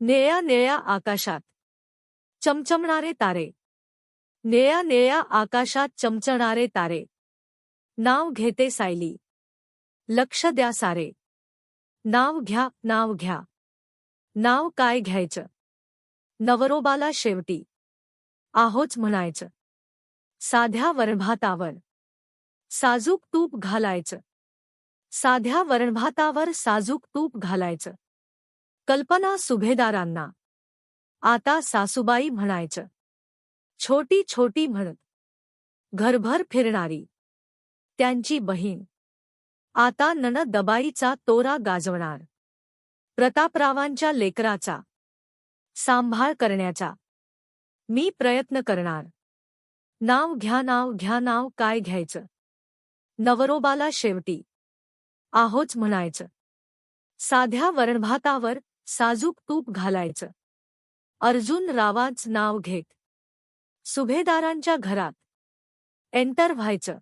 निळ्या निळ्या आकाशात. चमचमणारे तारे. निळ्या निळ्या आकाशात चमचणारे तारे. नाव घेते सायली. लक्ष द्या सारे. नाव घ्या नाव घ्या. नाव काय घ्यायचं? नवरोबाला शेवटी. आहोच म्हणायचं. साध्या वरणभातावर. साजूक तूप घालायचं. साध्या वरणभातावर साजूक तूप घालायचं. कल्पना सुभेदारांना. आता सासूबाई म्हणायचं. छोटी छोटी म्हणत. घरभर फिरणारी. त्यांची बहीण. आता नन दबाईचा तोरा गाजवणार. प्रतापरावांच्या लेकराचा. सांभाळ करण्याचा. मी प्रयत्न करणार. नाव घ्या नाव घ्या नाव काय घ्यायचं. नवरोबाला शेवटी. आहोच म्हणायचं. साध्या वरणभातावर साजूक तूप घालायचं. अर्जुन रावाच नाव घेत. सुभेदारांच्या घरात. एंटर व्हायचं.